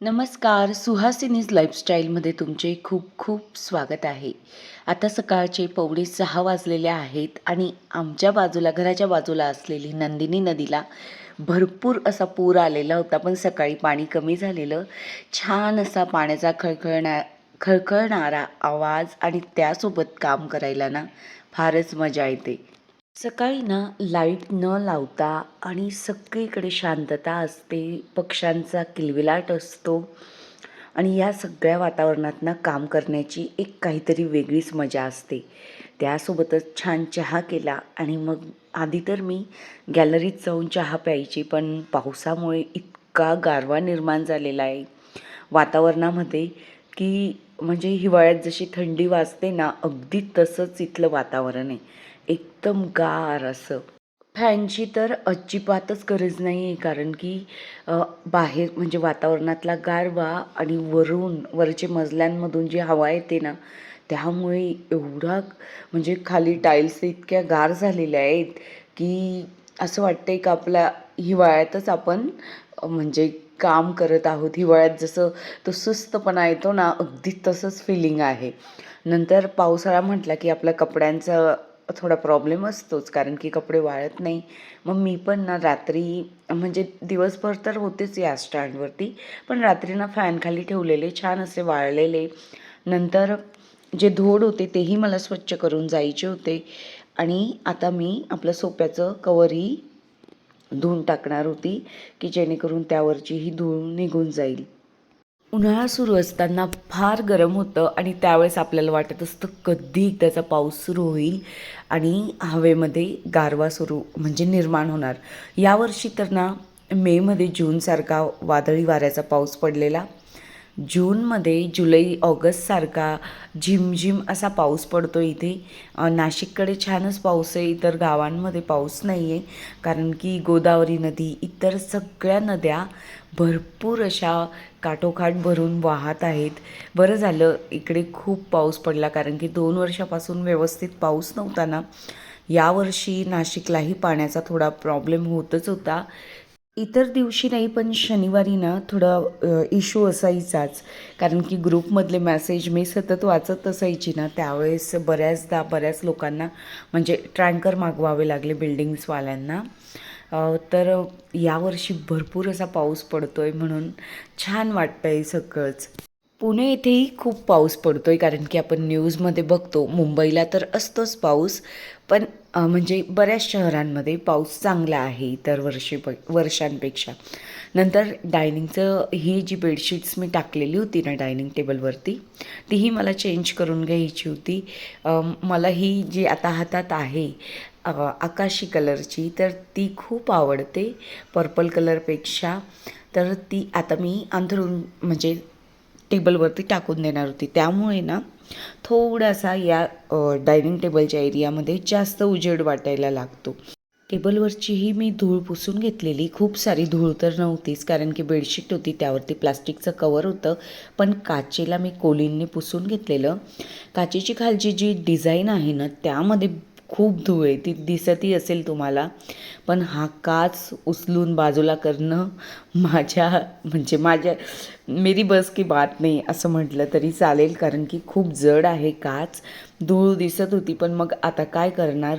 नमस्कार सुहासिनीज लाईफस्टाईलमध्ये तुमचे खूप खूप स्वागत आहे. आता सकाळचे पवणे सहा वाजलेले आहेत आणि आमच्या बाजूला घराच्या बाजूला असलेली नंदिनी नदीला भरपूर असा पूर आलेला होता पण सकाळी पाणी कमी झालेलं. छान असा पाण्याचा खळखळणा खळखळणारा आवाज आणि त्यासोबत काम करायला ना फारच मजा येते. सकाळी ना लाइट न लावता आणि सगळीकडे शांतता असते पक्ष्यांचा किलबिलाट असतो आणि या सगळ्या वातावरणात ना काम करण्याची एक काहीतरी वेगळीच मजा असते. त्यासोबतच छान चहा केला आणि मग आधी तर मी गॅलरीत जाऊन चहा प्यायची पण पावसामुळे इतका गारवा निर्माण झालेला आहे. वातावरणामध्ये की म्हणजे हिवाळ्यात जशी थंडी वाजते ना अगदी तसंच इथलं वातावरण आहे. एकदम गार असं. फॅनची तर अजिबातच गरज नाही आहे कारण की बाहेर म्हणजे वातावरणातला गारवा आणि वरून वरचे मजल्यांमधून जी हवा येते ना त्यामुळे एवढा म्हणजे खाली टाईल्स इतक्या गार झालेल्या आहेत की असं वाटतं आहे का आपल्या हिवाळ्यातच आपण म्हणजे काम करत आहोत. हिवाळ्यात जसं तो सुस्तपणा येतो ना अगदी तसंच फिलिंग आहे. नंतर पावसाळा म्हटला की आपल्या कपड्यांचं थोडा प्रॉब्लेम असतोच कारण की कपडे वाळत नाही. मग मी पण ना रात्री म्हणजे दिवसभर तर होतेच या स्टँडवरती पण रात्री ना फॅनखाली ठेवलेले छान असे वाळलेले. नंतर जे धोड होते तेही मला स्वच्छ करून जायचे होते. आणि आता मी आपलं सोप्याचं कवरही धुवून टाकणार होती की जेणेकरून त्यावरची ही धूळ निघून जाईल. उन्हाळा सुरू असताना फार गरम होतं आणि त्यावेळेस आपल्याला वाटत असतं कधी एकदाचा पाऊस सुरू होईल आणि हवेमध्ये गारवा सुरू म्हणजे निर्माण होणार. यावर्षी तर ना मेमध्ये जूनसारखा वादळी वाऱ्याचा पाऊस पडलेला. जूनमध्ये जुलै ऑगस्टसारखा झिमझिम असा पाऊस पडतो इथे. नाशिककडे छानच पाऊस आहे इतर गावांमध्ये पाऊस नाही आहे कारण की गोदावरी नदी इतर सगळ्या नद्या भरपूर अशा काठोकाठ भरून वाहत आहेत. बरं झालं इकडे खूप पाऊस पडला. कारण की दोन वर्षापासून व्यवस्थित पाऊस नव्हता ना. यावर्षी नाशिकलाही पाण्याचा थोडा प्रॉब्लेम होतच होता. इतर दिवशी नाही पण शनिवारी ना थोडा इश्यू असायचाच. कारण की ग्रुपमधले मेसेज मी सतत वाचत असायची ना त्यावेळेस बऱ्याचदा बऱ्याच लोकांना म्हणजे ट्रँकर मागवावे लागले बिल्डिंग्सवाल्यांना. तर यावर्षी भरपूर असा पाऊस पडतो आहे म्हणून छान वाटतं आहे सगळंच. पुणे येथेही खूप पाऊस पडतो आहे कारण की आपण न्यूजमध्ये बघतो मुंबईला तर असतोच पाऊस पण म्हणजे बऱ्याच शहरांमध्ये पाऊस चांगला आहे इतर वर्षी प वर्षांपेक्षा. नंतर डायनिंगचं ही जी बेडशीट्स मी टाकलेली होती ना डायनिंग टेबलवरती तीही मला चेंज करून घ्यायची होती. मला ही जी आता हातात आहे आकाशी कलरची तर ती खूप आवडते. पर्पल कलरपेक्षा तर ती आता मी अंथरून म्हणजे टेबलवरती टाकून देणार होती. त्यामुळे ना थोडासा या डायनिंग टेबलच्या एरियामध्ये जास्त उजेड वाटायला लागतो. टेबलवरचीही मी धूळ पुसून घेतलेली. खूप सारी धूळ तर नव्हतीच कारण की बेडशीट होती त्यावरती प्लास्टिकचं कवर होतं. पण काचेला मी कोलींनी पुसून घेतलेलं. काचेची खालची जी डिझाईन आहे ना त्यामध्ये खूप धूळ आहे ती दिसतही असेल तुम्हाला पण हा काच उचलून बाजूला करणं माझ्या म्हणजे माझ्या मेरी बस की बात नाही असं म्हटलं तरी चालेल कारण की खूप जड आहे काच. धूळ दिसत होती पण मग आता काय करणार?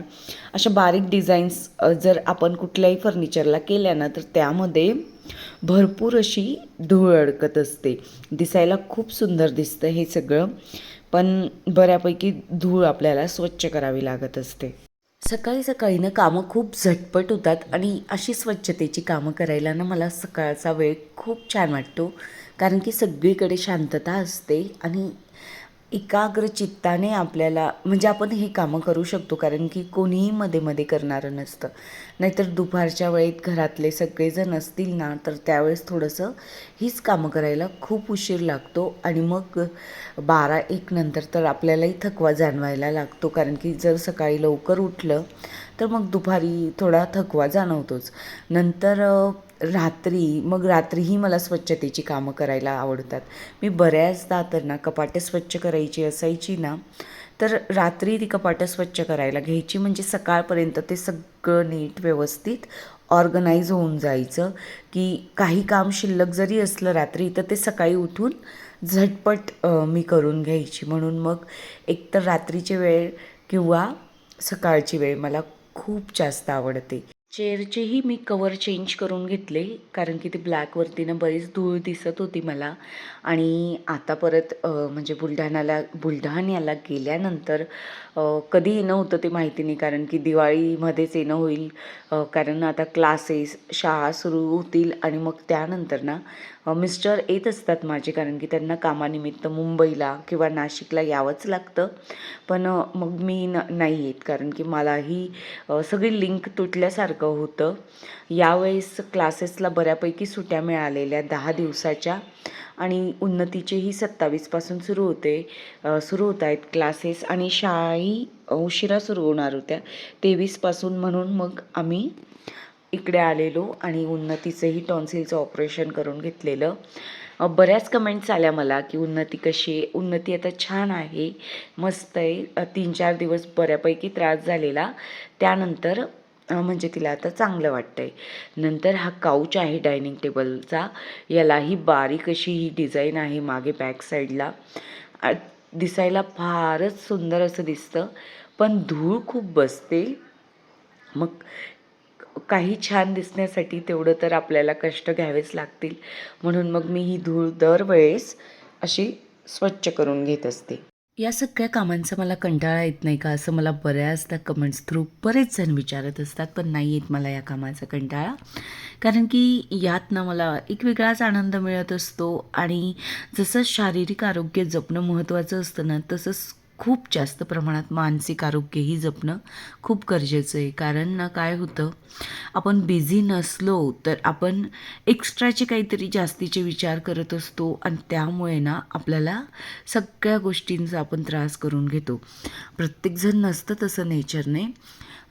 अशा बारीक डिझाईन्स जर आपण कुठल्याही फर्निचरला केल्या ना तर त्यामध्ये भरपूर अशी धूळ अडकत असते. दिसायला खूप सुंदर दिसतं हे सगळं. पण बऱ्यापैकी धूळ आपल्याला स्वच्छ करावी लागत असते. सकाळी सकाळी ना कामं खूप झटपट होतात आणि अशी स्वच्छतेची कामं करायला ना मला सकाळचा वेळ खूप छान वाटतो. कारण की सगळीकडे शांतता असते आणि एकाग्र चित्ताने आपल्याला म्हणजे आपण ही कामं करू शकतो कारण की कोणीही मध्ये मध्ये करणारं नसतं. नाहीतर दुपारच्या वेळेत घरातले सगळेजण असतील ना तर त्यावेळेस थोडंसं हीच कामं करायला खूप उशीर लागतो आणि मग बारा एक नंतर तर आपल्यालाही थकवा जाणवायला लागतो कारण की जर सकाळी लवकर उठलं तर मग दुपारी थोडा थकवा जाणवतोच. नंतर रात्री मग रात्रीही मला स्वच्छतेची कामं करायला आवडतात. मी बऱ्याचदा तर ना कपाटे स्वच्छ करायची असायची ना तर रात्री ती कपाटं स्वच्छ करायला घ्यायची. म्हणजे सकाळपर्यंत ते सगळं नीट व्यवस्थित ऑर्गनाईज होऊन जायचं की काही काम शिल्लक जरी असलं रात्री तर ते सकाळी उठून झटपट मी करून घ्यायची. म्हणून मग एकतर रात्रीची वेळ किंवा सकाळची वेळ मला खूप जास्त आवडते. चेअरचेही मी कवर चेंज करून घेतले कारण की ते ब्लॅकवरती ना बरीच धूळ दिसत होती मला. आणि आता परत म्हणजे बुलढाण्याला बुलढाण्याला गेल्यानंतर कधी येणं होतं ते माहिती नाही कारण की दिवाळीमध्येच येणं होईल. कारण आता क्लासेस शाळा सुरू होतील आणि मग त्यानंतर ना मिस्टर येत असतात माझे कारण की त्यांना कामानिमित्त मुंबईला किंवा नाशिकला यावंच लागतं. पण मग मी न नाही येत कारण की मलाही सगळी लिंक तुटल्यासारखं होतं. यावेळेस क्लासेसला बऱ्यापैकी सुट्या मिळालेल्या दहा दिवसाच्या. आणि उन्नतीचेही सत्तावीसपासून सुरू होते सुरू होत आहेत क्लासेस आणि शाळाही उशिरा सुरू होणार होत्या. तेवीसपासून म्हणून मग आम्ही इकडे आलेलो आणि उन्नतीचंही टॉन्सिलचं ऑपरेशन करून घेतलेलं. बऱ्याच कमेंट्स आल्या मला की उन्नती कशी आहे? उन्नती आता छान आहे मस्त आहे. तीन चार दिवस बऱ्यापैकी त्रास झालेला. त्यानंतर म्हणजे तिला आता चांगलं वाटतंय. नंतर हा काउच आहे डायनिंग टेबलचा यालाही बारीक अशी ही डिझाईन आहे मागे बॅक साईडला दिसायला फारच सुंदर असं दिसतं. पण धूळ खूप बसते. मग काही छान दिसण्यासाठी तेवढं तर आपल्याला कष्ट घ्यावेच लागतील. म्हणून मग मी ही धूळ दरवेळेस अशी स्वच्छ करून घेत असते. या सगळ्या कामांचा मला कंटाळा येत नाही का? असं मला बऱ्याचदा कमेंट्स थ्रू बरेच जण विचारत असतात पण नाही येत मला या कामाचा कंटाळा. कारण की यातनं मला एक वेगळाच आनंद मिळत असतो आणि जसं शारीरिक आरोग्य जपणं महत्त्वाचं असतं ना तसंच खूप जास्त प्रमाणात मानसिक आरोग्यही जपणं खूप गरजेचं आहे. कारण ना काय होतं आपण बिझी नसलो तर आपण एक्स्ट्राचे काहीतरी जास्तीचे विचार करत असतो आणि त्यामुळे ना आपल्याला सगळ्या गोष्टींचा आपण त्रास करून घेतो. प्रत्येकजण नसतं तसं नेचरने.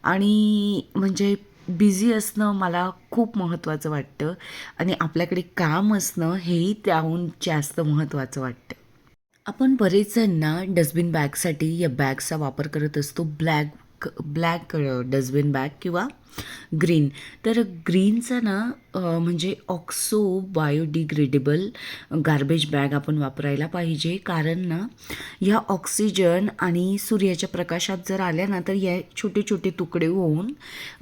आणि म्हणजे बिझी असणं मला खूप महत्त्वाचं वाटतं आणि आपल्याकडे काम असणं हेही त्याहून जास्त महत्त्वाचं वाटतं. आपण बरेच जणांना डस्टबिन बॅगसाठी या बॅगचा वापर करत असतो. ब्लॅक ब्लॅक डस्टबिन बॅग किंवा ग्रीन. तर ग्रीनचा ना म्हणजे ऑक्सो बायोडिग्रेडेबल गार्बेज बॅग आपण वापरायला पाहिजे. कारण ना ह्या ऑक्सिजन आणि सूर्याच्या प्रकाशात जर आल्या ना तर या छोटे छोटे तुकडे होऊन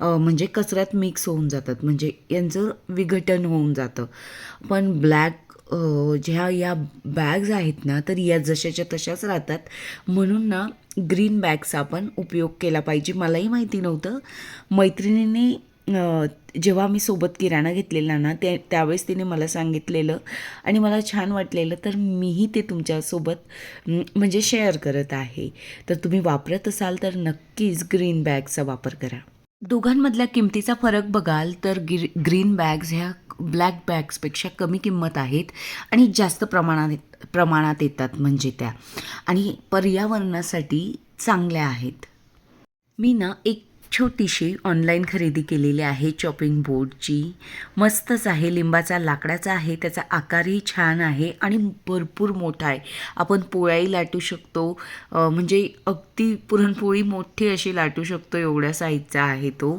म्हणजे कचऱ्यात मिक्स होऊन जातात. म्हणजे यांचं विघटन होऊन जातं. पण ब्लॅक ज्या या बॅग्स आहेत ना तर या जशाच्या तशाच राहतात. म्हणून ना ग्रीन बॅग्सचा आपण उपयोग केला पाहिजे. मलाही माहिती नव्हतं. मैत्रिणीने जेव्हा मी सोबत किराणा घेतलेला ना त्या त्यावेळेस तिने मला सांगितलेलं आणि मला छान वाटलेलं तर मीही ते तुमच्यासोबत म्हणजे शेअर करत आहे. तर तुम्ही वापरत असाल तर नक्कीच ग्रीन बॅगचा वापर करा. दोघांमधल्या किमतीचा फरक बघाल तर गिर ग्रीन बॅग्स ह्या ब्लॅक बॅग्सपेक्षा कमी किंमत आहेत आणि जास्त प्रमाणात प्रमाणात येतात म्हणजे त्या. आणि पर्यावरणासाठी चांगल्या आहेत. मी ना एक छोटीशी ऑनलाईन खरेदी केलेली आहे चॉपिंग बोर्डची मस्तच आहे लिंबाचा लाकडाचा आहे त्याचा आकारही छान आहे आणि भरपूर मोठा आहे. आपण पोळ्याही लाटू शकतो म्हणजे अगदी पुरणपोळी मोठी अशी लाटू शकतो एवढ्या साईजचा आहे तो.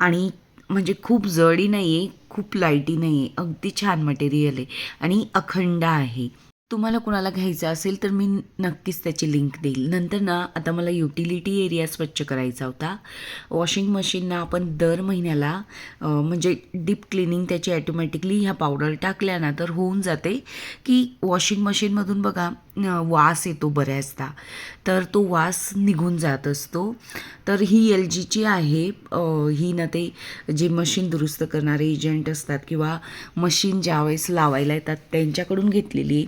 आणि म्हणजे खूप जडी नाही आहे खूप लाईटी नाही आहे अगदी छान मटेरियल आहे. आणि अखंड आहे. तुम्हाला कुणाला घ्यायचं असेल तर मी नक्कीच त्याची लिंक देईल. नंतर ना आता मला युटिलिटी एरिया स्वच्छ करायचा होता. वॉशिंग मशीनना आपण दर महिन्याला म्हणजे डीप क्लिनिंग त्याची ॲटोमॅटिकली ह्या पावडर टाकल्या ना तर होऊन जाते की वॉशिंग मशीनमधून बघा वास येतो बऱ्याचदा. तर तो वास निघून जात असतो. तर ही एल जीची आहे ही ना ते जे मशीन दुरुस्त करणारे एजंट असतात किंवा मशीन ज्यावेळेस लावायला येतात त्यांच्याकडून घेतलेली.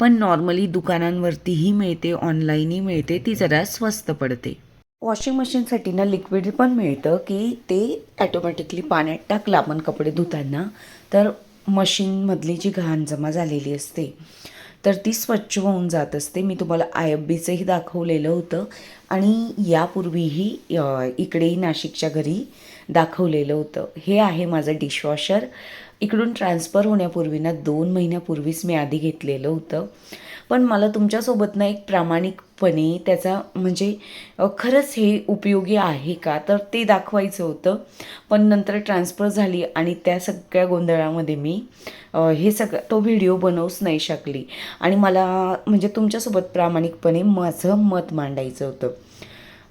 पण नॉर्मली दुकानांवरतीही मिळते ऑनलाईनही मिळते ती जरा स्वस्त पडते. वॉशिंग मशीनसाठी ना लिक्विड पण मिळतं की ते ॲटोमॅटिकली पाण्यात टाकलं आपण कपडे धुताना तर मशीनमधली जी घाण जमा झालेली असते तर ती स्वच्छ होऊन जात असते. मी तुम्हाला आय एफ बीचंही दाखवलेलं होतं. आणि यापूर्वीही इकडेही नाशिकच्या घरी दाखवलेलं होतं. हे आहे माझं डिशवॉशर इकडून ट्रान्सफर होण्यापूर्वी ना दोन महिन्यापूर्वीच मी आधी घेतलेलं होतं. पण मला तुमच्यासोबत ना एक प्रामाणिकपणे त्याचा म्हणजे खरंच हे उपयोगी आहे का? तर ते दाखवायचं होतं. पण नंतर ट्रान्सफर झाली आणि त्या सगळ्या गोंधळामध्ये मी हे सगळं तो व्हिडिओ बनवूच नाही शकली. आणि मला म्हणजे तुमच्यासोबत प्रामाणिकपणे माझं मत मांडायचं होतं.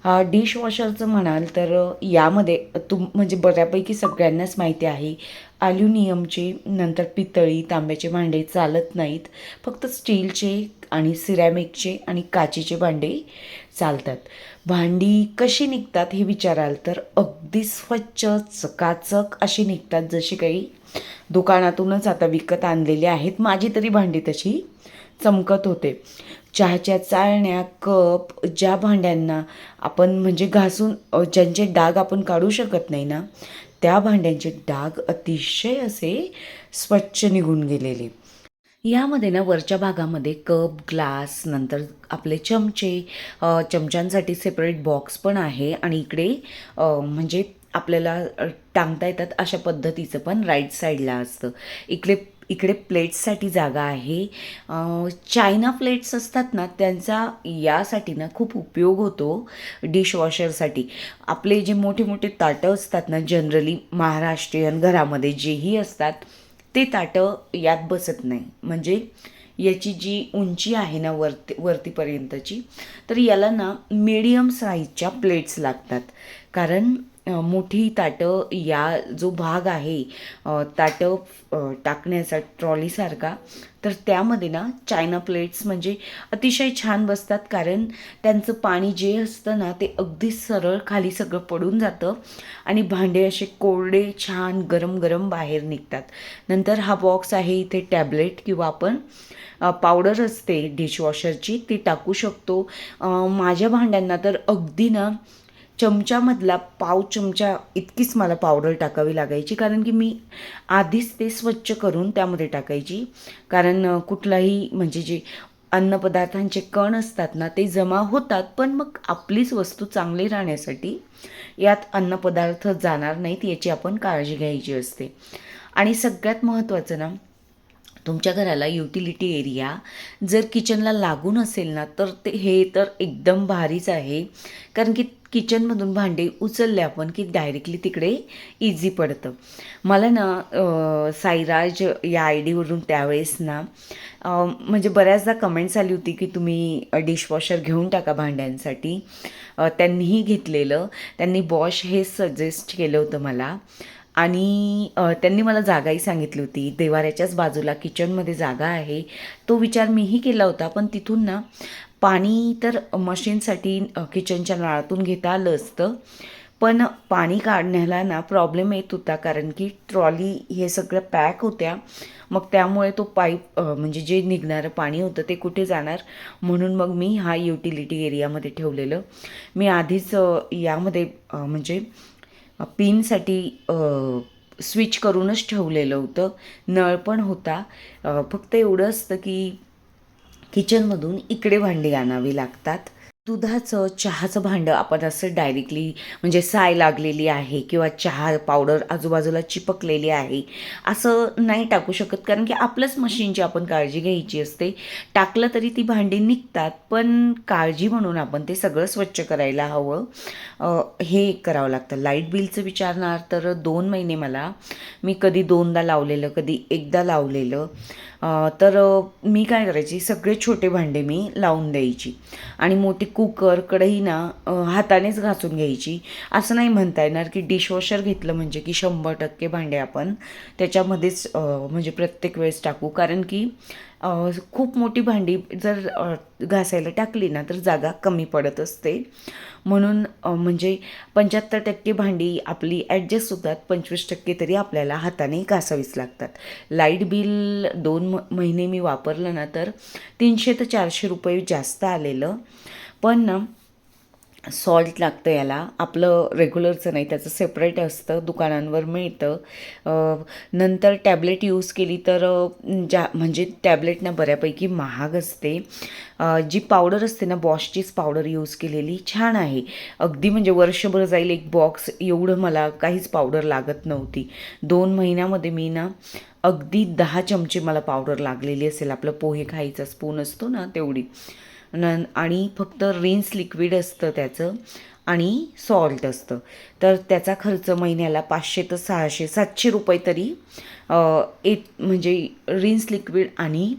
डिशवॉशरचं म्हणाल तर यामध्ये तुम म्हणजे बऱ्यापैकी सगळ्यांनाच माहिती आहे. ॲल्युनियमचे नंतर पितळी तांब्याचे भांडे चालत नाहीत. फक्त स्टीलचे आणि सिरॅमिकचे आणि काचेचे भांडे चालतात. भांडी कशी निघतात हे विचाराल तर अगदी स्वच्छ चकाचक अशी निघतात. जशी काही दुकानातूनच आता विकत आणलेली आहेत. माझी तरी भांडी तशी चमकत होते. चहाच्या चाळण्या कप ज्या भांड्यांना आपण म्हणजे घासून ज्यांचे डाग आपण काढू शकत नाही ना त्या भांड्यांचे डाग अतिशय असे स्वच्छ निघून गेलेले. यामध्ये ना वरच्या भागामध्ये कप ग्लास नंतर आपले चमचे चमच्यांसाठी सेपरेट बॉक्स पण आहे आणि इकडे म्हणजे आपल्याला टांगता येतात अशा पद्धतीचं पण राईट साईडला असतं. इकडे इकडे प्लेट्ससाठी जागा आहे. चायना प्लेट्स असतात ना त्यांचा यासाठी ना खूप उपयोग होतो डिशवॉशरसाठी. आपले जे मोठे मोठे ताटं असतात ना जनरली महाराष्ट्रीयन घरामध्ये जेही असतात ते ताटं यात बसत नाही. म्हणजे याची जी उंची आहे ना वरती वरतीपर्यंतची तर याला ना मीडियम साईजच्या प्लेट्स लागतात. कारण मोठी ताटं या जो भाग आहे ताटं टाकण्याचा ट्रॉलीसारखा तर त्यामध्ये ना चायना प्लेट्स म्हणजे अतिशय छान बसतात. कारण त्यांचं पाणी जे असतं ना ते अगदी सरळ खाली सगळं पडून जातं आणि भांडे असे कोरडे छान गरम गरम बाहेर निघतात. नंतर हा बॉक्स आहे इथे टॅबलेट किंवा आपण पावडर असते डिशवॉशरची ती टाकू शकतो. माझ्या भांड्यांना तर अगदी ना चमच्यामधला पाव चमचा इतकीच मला पावडर टाकावी लागायची कारण की मी आधीच ते स्वच्छ करून त्यामध्ये टाकायची. कारण कुठलाही म्हणजे जे अन्नपदार्थांचे कण असतात ना ते जमा होतात पण मग आपलीच वस्तू चांगली राहण्यासाठी यात अन्नपदार्थ जाणार नाहीत याची आपण काळजी घ्यायची असते. आणि सगळ्यात महत्त्वाचं ना तुमच्या घराला युटिलिटी एरिया जर किचनला लागून असेल ना तर ते हे तर एकदम भारीच आहे. कारण की किचनमधून भांडे उचलले आपण की डायरेक्टली तिकडे इझी पडतं. मला ना साईराज या आय डीवरून त्यावेळेस ना म्हणजे बऱ्याचदा कमेंट्स आली होती की तुम्ही डिशवॉशर घेऊन टाका भांड्यांसाठी. त्यांनीही घेतलेलं. त्यांनी बॉश हे सजेस्ट केलं होतं मला. आणि त्यांनी मला जागाही सांगितली होती. देवाऱ्याच्याच बाजूला किचनमध्ये जागा आहे. तो विचार मीही केला होता पण तिथून ना पाणी तर मशीनसाठी किचनच्या नळातून घेता आलं असतं. पण पाणी काढण्याला ना प्रॉब्लेम येत होता कारण की ट्रॉली हे सगळं पॅक होत्या. मग त्यामुळे तो पाईप म्हणजे जे निघणारं पाणी होतं ते कुठे जाणार? म्हणून मग मी हा युटिलिटी एरियामध्ये ठेवलेलं. मी आधीच यामध्ये म्हणजे पिनसाठी स्विच करूनच ठेवलेलं होतं. नळ पण होता. फक्त एवढं असतं की किचनमधून इकडे भांडी आणावी लागतात. दुधाचं चहाचं भांडं आपण असं डायरेक्टली म्हणजे साय लागलेली आहे किंवा चहा पावडर आजूबाजूला चिपकलेली आहे असं नाही टाकू शकत. कारण की आपलंच मशीनची आपण काळजी घ्यायची असते. टाकलं तरी ती भांडी निघतात पण काळजी म्हणून आपण ते सगळं स्वच्छ करायला हवं. हे करावं लागतं. लाइट बिलचं विचारणार तर दोन महिने मला. मी कधी दोनदा लावलेलं कधी एकदा लावलेलं. तर मी काय करायची? सगळे छोटे भांडे मी लावून द्यायची. आणि मोठी कुकर कढई ना हातानेच घासून घ्यायची. असं नाही म्हणता येणार की डिशवॉशर घेतलं म्हणजे की शंभर टक्के भांडे आपण त्याच्यामध्येच म्हणजे प्रत्येक वेळेस टाकू. कारण की खूप मोठी भांडी जर घासायला टाकली ना तर जागा कमी पडत असते. म्हणून म्हणजे पंच्याहत्तर टक्के भांडी आपली ॲडजस्ट होतात पंचवीस टक्के तरी आपल्याला हाताने घासावीच लागतात. लाइट बिल दोन म महिने मी वापरलं ना तर तीनशे ते चारशे रुपये जास्त आलेलं. पण ना सॉल्ट लागतं याला. आपलं रेग्युलरचं नाही त्याचं सेपरेट असतं दुकानांवर मिळतं. नंतर टॅबलेट यूज केली तर ज्या म्हणजे टॅबलेट ना बऱ्यापैकी महाग असते. जी पावडर असते ना बॉशचीच पावडर यूज केलेली छान आहे. अगदी म्हणजे वर्षभर जाईल एक बॉक्स एवढं मला काहीच पावडर लागत नव्हती. दोन महिन्यामध्ये मी ना अगदी दहा चमचे मला पावडर लागलेली असेल. आपलं पोहे खायचा स्पून असतो ना तेवढी. न आणि फक्त रिन्स लिक्विड असतं त्याचं आणि सॉल्ट असतं. तर त्याचा खर्च महिन्याला पाचशे तर सहाशे सातशे रुपये तरी एक म्हणजे रिन्स लिक्विड आणि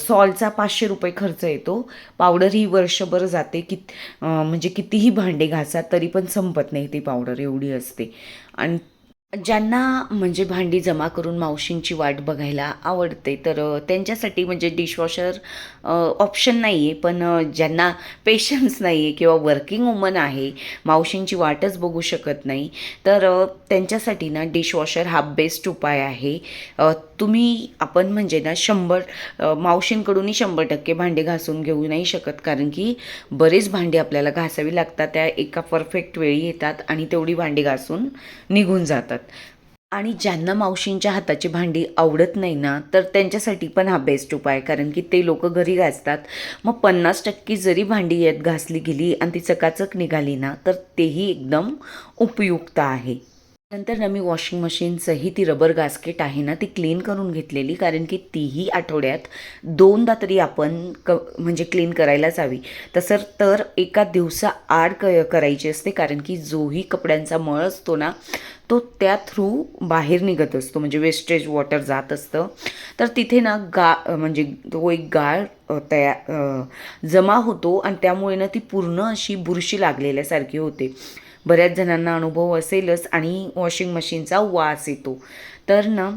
सॉल्टचा पाचशे रुपये खर्च येतो. पावडर ही वर्षभर जाते. कित म्हणजे कितीही भांडे घासा तरी पण संपत नाही ती पावडर एवढी असते. आणि ज्यांना म्हणजे भांडी जमा करून मावशींची वाट बघायला आवडते तर त्यांच्यासाठी म्हणजे डिशवॉशर ऑप्शन नाही आहे पण ज्यांना पेशन्स नाही आहे किंवा वर्किंग वुमन आहे मावशींची वाटच बघू शकत नाही. तर त्यांच्यासाठी ना डिशवॉशर हा बेस्ट उपाय आहे. तुम्ही आपण म्हणजे ना शंभर मावशींकडूनही शंभर टक्के भांडे घासून घेऊ नाही शकत. कारण की बरेच भांडे आपल्याला घासावी लागतात त्या एका परफेक्ट वेळी येतात आणि तेवढी भांडी घासून निघून जातात. आणि ज्यांना मावशींच्या हाताची भांडी आवडत नाही ना तर त्यांच्यासाठी पण हा बेस्ट उपाय. कारण की ते लोक घरी घासतात. मग पन्नास टक्के जरी भांडी येत घासली गेली आणि ती चकाचक निघाली ना तर तेही एकदम उपयुक्त आहे. नंतर ना मी वॉशिंग मशीनचंही ती रबर गास्केट आहे ना ती क्लीन करून घेतलेली कारण की तीही आठवड्यात दोनदा तरी आपण क म्हणजे क्लीन करायलाच हवी. तसं तर एका दिवसा आड क करायची असते कारण की जोही कपड्यांचा मळ असतो ना तो त्या थ्रू बाहेर निघत असतो म्हणजे वेस्टेज वॉटर जात असतं. तर तिथे ना गा म्हणजे तो एक गाळ तया जमा होतो आणि त्यामुळे ना ती पूर्ण अशी बुरशी लागलेल्यासारखी होते. बऱ्याच जणांना अनुभव असेलच आणि वॉशिंग मशीनचा वास येतो. तर ना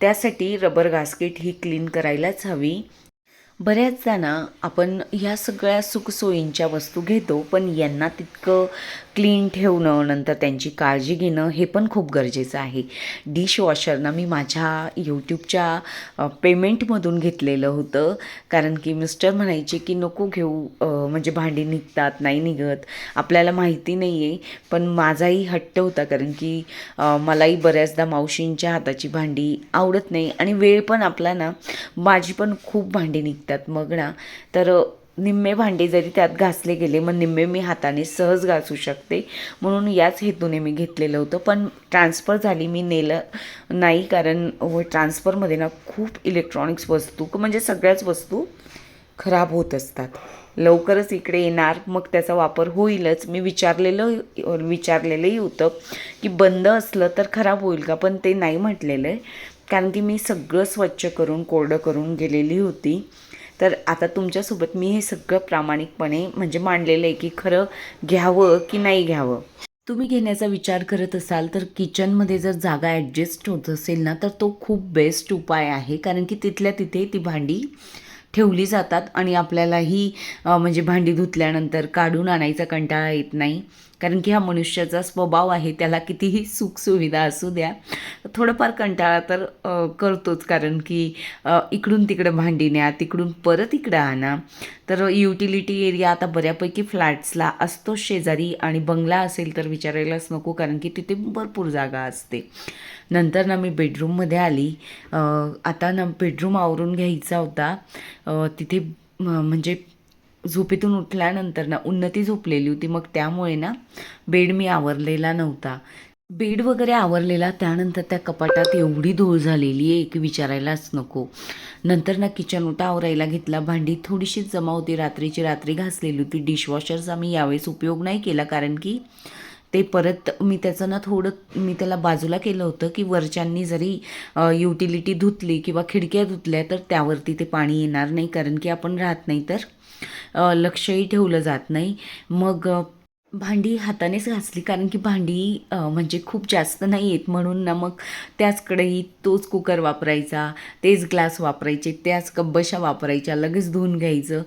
त्यासाठी रबर गास्केट ही क्लीन करायलाच हवी. बऱ्याचदा ना आपण ह्या सगळ्या सुखसोयींच्या वस्तू घेतो पण यांना तितकं क्लीन ठेवणं नंतर त्यांची काळजी घेणं हे पण खूप गरजेचं आहे. डिशवॉशरनं मी माझ्या यूट्यूबच्या पेमेंटमधून घेतलेलं होतं. कारण की मिस्टर म्हणायचे की नको घेऊ म्हणजे भांडी निघतात नाही निघत. आपल्याला माहिती नाही आहे पण माझाही हट्ट होता कारण की मलाही बऱ्याचदा मावशींच्या हाताची भांडी आवडत नाही. आणि वेळ पण आपला ना माझी पण खूप भांडी निघतात. मग ना तर निम्मे भांडे जरी त्यात घासले गेले मग निम्मे मी हाताने सहज घासू शकते. म्हणून याच हेतूने मी घेतलेलं होतं. पण ट्रान्सफर झाली मी नेलं नाही कारण व ट्रान्सफरमध्ये ना खूप इलेक्ट्रॉनिक्स वस्तू म्हणजे सगळ्याच वस्तू खराब होत असतात. लवकरच इकडे येणार मग त्याचा वापर होईलच. मी विचारलेलं विचारलेलंही होतं की बंद असलं तर खराब होईल का? पण ते नाही म्हटलेलं आहे. कारण की मी सगळं स्वच्छ करून कोरडं करून गेलेली होती. तर आता तुमच्यासोबत मी हे सगळं प्रामाणिकपणे म्हणजे मांडलेलं आहे की खरं घ्यावं की नाही घ्यावं. तुम्ही घेण्याचा विचार करत असाल तर किचनमध्ये जर जागा ॲडजस्ट होत असेल ना तर तो खूप बेस्ट उपाय आहे. कारण की तिथल्या तिथे ती भांडी ठेवली जातात आणि आपल्यालाही म्हणजे भांडी धुतल्यानंतर काढून आणायचा कंटाळा येत नाही. कारण की हा मनुष्याचा स्वभाव आहे त्याला कितीही सुखसुविधा असू द्या थोडंफार कंटाळा तर करतोच. कारण की इकडून तिकडं भांडी न्या तिकडून परत इकडं आणा. तर युटिलिटी एरिया आता बऱ्यापैकी फ्लॅट्सला असतो शेजारी आणि बंगला असेल तर विचारायलाच नको कारण की तिथे भरपूर जागा असते. नंतर ना मी बेडरूममध्ये आली. आता ना बेडरूम आवरून घ्यायचा होता. तिथे म्हणजे झोपेतून उठल्यानंतर ना उन्नती झोपलेली होती. मग त्यामुळे ना बेड मी आवरलेला नव्हता. बेड वगैरे आवरलेला त्यानंतर त्या कपाटात एवढी धूळ झालेली आहे की विचारायलाच नको. नंतर ना किचन ओटा आवरायला घेतला भांडी थोडीशीच जमा होती. रात्रीची रात्री घासलेली होती. डिशवॉशरचा मी यावेळेस उपयोग नाही केला कारण की ते परत मी त्याचं ना थोडं मी त्याला बाजूला केलं होतं की वरच्यांनी जरी युटिलिटी धुतली किंवा खिडक्या धुतल्या तर त्यावरती ते पाणी येणार नाही कारण की आपण राहत नाही तर. लक्षही ठेवलं जात नाही. मग भांडी हातानेच घासली कारण की भांडी म्हणजे खूप जास्त नाही आहेत म्हणून ना मग त्याच कढईत तोच कुकर वापरायचा तेच ग्लास वापरायचे त्याच कब्बशा वापरायच्या लगेच धुवून घ्यायचं.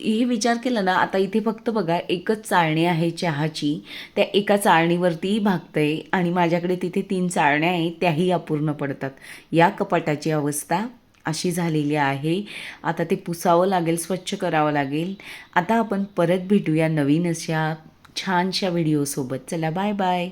हे विचार केला ना आता इथे फक्त बघा एकच चाळणी आहे चहाची. त्या एका चाळणीवरतीही भागतंय आणि माझ्याकडे तिथे तीन चाळण्या आहेत त्याही अपूर्ण पडतात. या कपाटाची अवस्था अशी झालेली आहे. आता ते पुसावं लागेल स्वच्छ करावं लागेल. आता आपण परत भेटूया नवीन अशा छानशा व्हिडिओसोबत चला बाय बाय